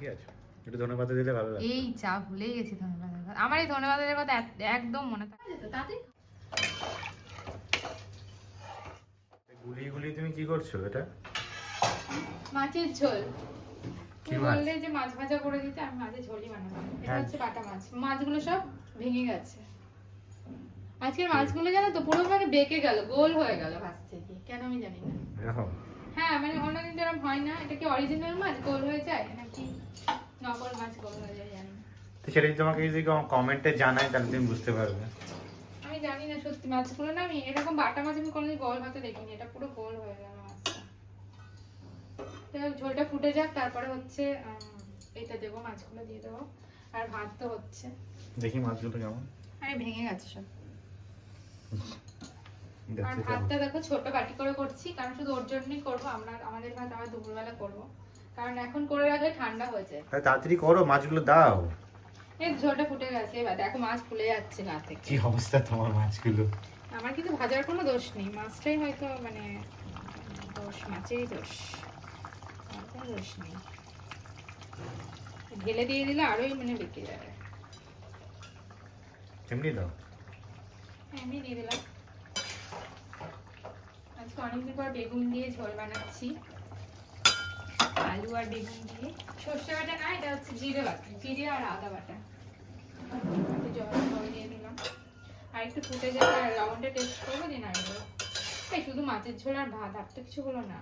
ঠিকই আছে? একটু ধন্যবাদ দিলে ভালো লাগে এই চা ভুলেই গেছি ধন্যবাদের কথা আমার এই ধন্যবাদের কথা একদম মনে থাকে তাতে গুলিয়ে গুলিয়ে তুমি কি করছ এটা? মাছের ঝোল? বললে যে মাছ ভাজা করে দিতে আমি মাছের ঝোলই বানাবো। এটা হ্যাঁ। হচ্ছে বাটা মাছ। মাছগুলো সব ভেঙে গেছে। আজকের মাছগুলো জানো তো পুরো মানে বেঁকে গেল গোল হয়ে গেল ভাজতে গিয়ে কেন আমি জানি না। হ্যাঁ মানে অন্যদিন যেরকম হয় না। এটা কি অরিজিনাল মাছ? গোল হয়ে যায়? নাকি নকল মাছ গোল হয়ে যায় জানি না। তো সেটা তোমাকে যদি কমেন্টে জানাই তাহলে তুমি বুঝতে পারবে। আমি জানি না সত্যি মাছগুলো না আমি এরকম বাটা মাছ আমি কোনোদিন গোল হতে দেখিনি। এটা পুরো গোল হয়ে গেল মাছটা। ঝোলটা ফুটে যাক তারপরে হচ্ছে এটা দেবো মাছগুলো দিয়ে দেবো। আর ভাত তো হচ্ছে। দেখি মাছগুলো কেমন। আরে ভেঙে গেছে সব। দেখতে ভাতটা দেখো ছোট বাটি করে করছি কারণ শুধু ওর জন্যই করব আমরা আমাদের ভাত আবার দুপুরবেলা করব। কারণ এখন করে রাখলে ঠান্ডা হয়ে যায়। তাড়াতাড়ি করো মাছগুলো দাও। এই ঝোলটা ফুটে গেছে এবার দেখো মাছ ফুলে যাচ্ছে গা থেকে। কি অবস্থা তোমার মাছগুলো? আমার কিন্তু ভাজার কোনো দোষ নেই মাছটাই হয়তো মানে দোষ মাছেরই দোষ। কোনো দোষ নেই। ঢেলে দিয়ে দিলে আরোই মানে বেঁকে যাবে। এমনি দাও। হ্যাঁ, এমনি দিয়ে দিলাম। অনেকদিন পর বেগুন দিয়ে ঝোল বানাচ্ছি। আলু আর বেগুন দিয়ে। সর্ষে বাটা না এটা হচ্ছে জিরে বাটা জিরে আর আদা বাটা। জল জল দিয়ে দিলাম। আর একটু ফুটে যাবে আর লবণটা টেস্ট করব দিন আর এই শুধু মাছের ঝোল আর ভাত আর তো কিছু হলো না।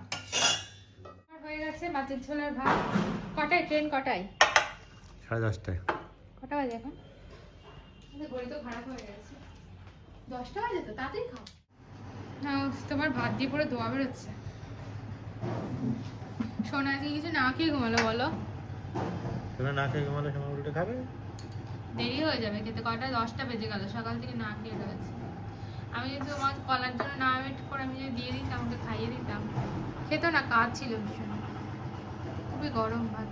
হয়ে গেছে মাছের ঝোল আর ভাত। কটায় ট্রেন কটায়? সাড়ে দশটায়। কটা বাজে এখন? ঘড়ি তো খারাপ হয়ে গেছে। দশটা বাজে তো তাড়াতাড়ি খাও না তোমার ভাত দিয়ে পুরো ধোয়া বেরোচ্ছে। সোনা আজকে কিছু না খেয়ে ঘুমালো বলো। তোমরা না খেয়ে ঘুমালে সময় উল্টে খাবে? দেরি হয়ে যাবে খেতে কটা দশটা বেজে গেল সকাল থেকে না খেয়ে রয়েছে আমি যদি তোমার কলার জন্য না ওয়েট করে আমি যদি দিয়ে দিতাম ওকে খাইয়ে দিতাম। খেতো না কাজ ছিল ভীষণ। খুবই গরম ভাত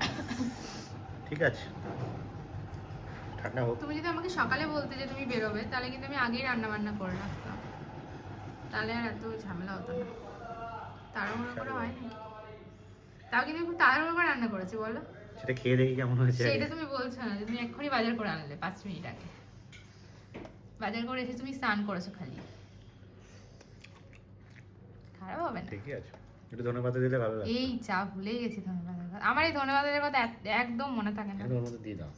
ঠিক আছে। ঠান্ডা হোক। তুমি যদি আমাকে সকালে বলতে যে তুমি বেরোবে তাহলে কিন্তু আমি আগেই রান্না বান্না করে রাখতাম। তাহলে আর এত ঝামেলা হতো না। তাড়াহুড়ো করে হয় না তাও কিন্তু খুব তাড়াহুড়ো করে রান্না করেছি বলো। সেটা খেয়ে দেখি কেমন হয়েছে সেটা তুমি বলছো না তুমি এক্ষুনি বাজার করে আনলে পাঁচ মিনিট আগে। বাজার করে এসে তুমি স্নান করেছ খালি। খারাপ হবে না। ঠিকই আছে একটু ধন্যবাদ দিলে ভালো লাগে এই চা ভুলেই গেছি কথা। আমার এই ধন্যবাদের কথা একদম মনে থাকে না। ওর মধ্যে দিয়ে দাও।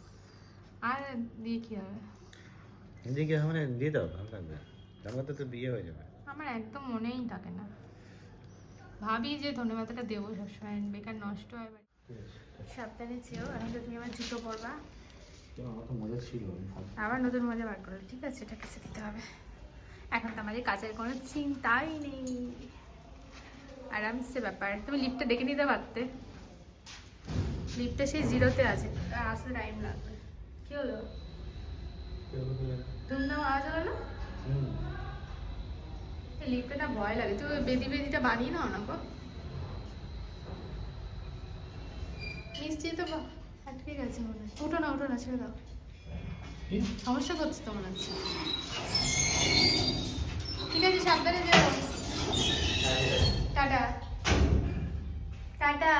আর দিয়ে কি হবে? এদিকে মানে দিয়ে দাও ভালো লাগবে। তো বিয়ে হয়ে যাবে। আমার একদম মনেই থাকে না। ভাবি যে ধন্যবাদটা দেবো সবসময় বেকার নষ্ট হয় সাবধানে চেয়েও এখন তো তুমি আমার জুতো পরবা। আবার নতুন মজা বার করো ঠিক আছে? এটা কাছে দিতে হবে। এখন তো আমাদের কাজের কোনো চিন্তাই নেই। আরামসে ব্যাপার। তুমি লিফটটা ডেকে নিতে পারতে। লিফটটা সেই জিরোতে আছে। আসতে টাইম লাগবে। কি হলো? ধুমধাম আওয়াজ হলো না? না ভয় লাগে। তুই বেদি বেদিটা বানিয়ে নাও না গো। মিষ্টি তো আটকে গেছে মনে হয় ওঠো না ওঠো না ছেড়ে দাও। সমস্যা করছে তো মনে হচ্ছে। ঠিক আছে সাবধানে যেও। টাটা। টাটা।